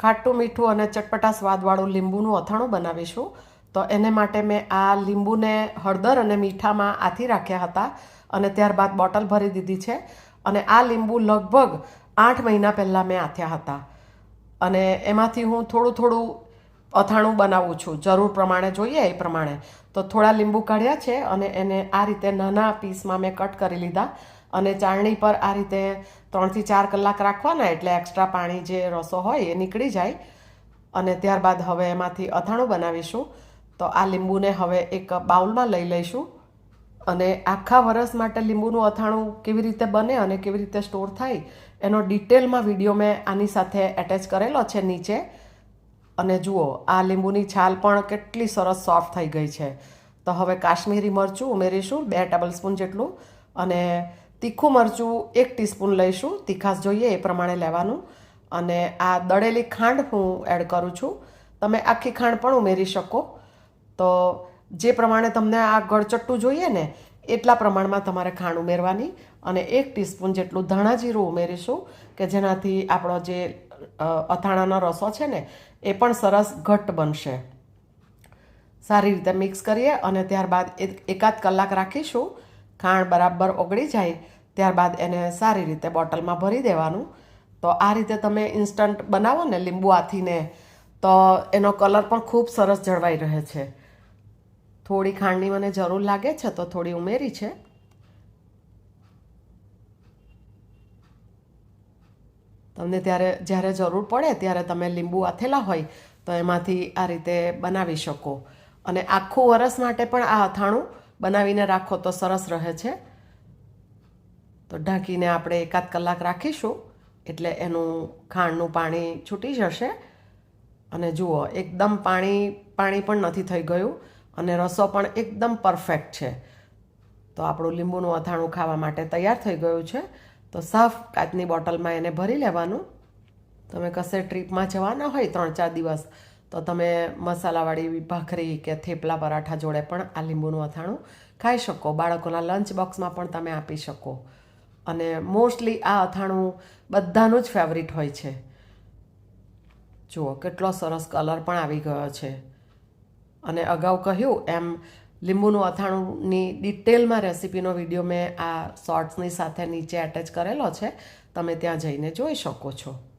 ખાટું, મીઠું અને ચટપટા સ્વાદવાળું લીંબુનું અથાણું બનાવીશું. તો એને માટે મેં આ લીંબુને હળદર અને મીઠામાં આથી રાખ્યા હતા અને ત્યારબાદ બોટલ ભરી દીધી છે. અને આ લીંબુ લગભગ આઠ મહિના પહેલાં મેં આથ્યા હતા. અને એમાંથી હું થોડું થોડું અથાણું બનાવું છું. જરૂર પ્રમાણે જોઈએ એ પ્રમાણે. તો થોડા લીંબુ કાઢ્યા છે અને એને આ રીતે નાના પીસમાં મેં કટ કરી લીધા. અને ચાળણી પર આ રીતે ત્રણથી ચાર કલાક રાખવાના એટલે એક્સ્ટ્રા પાણી જે રસો હોય એ નીકળી જાય. અને ત્યારબાદ હવે એમાંથી અથાણું બનાવીશું. તો આ લીંબુને હવે એક બાઉલમાં લઈ લઈશું. અને આખા વરસ માટે લીંબુનું અથાણું કેવી રીતે બને અને કેવી રીતે સ્ટોર થાય એનો ડિટેલમાં વીડિયો મેં આની સાથે એટેચ કરેલો છે નીચે. અને જુઓ, આ લીંબુની છાલ પણ કેટલી સરસ સોફ્ટ થઈ ગઈ છે. તો હવે કાશ્મીરી મરચું ઉમેરીશું બે ટેબલ સ્પૂન જેટલું. અને તીખું મરચું એક ટીસ્પૂન લઈશું. તીખાસ જોઈએ એ પ્રમાણે લેવાનું. અને આ દળેલી ખાંડ હું એડ કરું છું. તમે આખી ખાંડ પણ ઉમેરી શકો. તો જે પ્રમાણે તમને આ ગળચટ્ટું જોઈએ ને, એટલા પ્રમાણમાં તમારે ખાંડ ઉમેરવાની. અને એક ટીસ્પૂન જેટલું ધાણા જીરું ઉમેરીશું, કે જેનાથી આપણો જે અથાણાનો રસો છે ને, એ પણ સરસ ઘટ્ટ બનશે. સારી રીતે મિક્સ કરીએ અને ત્યારબાદ એક- એકાદ કલાક રાખીશું. ખાંડ બરાબર ઓગળી જાય ત્યારબાદ એને સારી રીતે બોટલમાં ભરી દેવાનું. તો આ રીતે તમે ઇન્સ્ટન્ટ બનાવો ને લીંબુ આથીને તો એનો કલર પણ ખૂબ સરસ જળવાઈ રહે છે. થોડી ખાંડની મને જરૂર લાગે છે તો થોડી ઉમેરી છે. તમને ત્યારે જ્યારે જરૂર પડે ત્યારે તમે લીંબુ આથેલા હોય તો એમાંથી આ રીતે બનાવી શકો. અને આખું વરસ માટે પણ આ અથાણું બનાવીને રાખો તો સરસ રહે છે. તો ઢાંકીને આપણે એકાદ કલાક રાખીશું, એટલે એનું ખાંડનું પાણી છૂટી જશે. અને જુઓ, એકદમ પાણી પાણી પણ નથી થઈ ગયું અને રસો પણ એકદમ પરફેક્ટ છે. તો આપણું લીંબુનું અથાણું ખાવા માટે તૈયાર થઈ ગયું છે. તો સાફ કાચની બોટલમાં એને ભરી લેવાનું. તમે કશે ટ્રીપમાં જવાના હોય ત્રણ ચાર દિવસ તો તમે મસાલાવાળી ભાખરી કે થેપલા પરાઠા જોડે પણ આ લીંબુનું અથાણું ખાઈ શકો. બાળકોના લંચ બોક્સમાં પણ તમે આપી શકો. અને મોસ્ટલી આ અથાણું બધાનું જ ફેવરિટ હોય છે. જુઓ, કેટલો સરસ કલર પણ આવી ગયો છે. અને અગાઉ કહ્યું એમ, લીંબુનું અથાણુંની ડિટેલમાં રેસીપીનો વીડિયો મેં આ શોર્ટ્સની સાથે નીચે એટેચ કરેલો છે. તમે ત્યાં જઈને જોઈ શકો છો.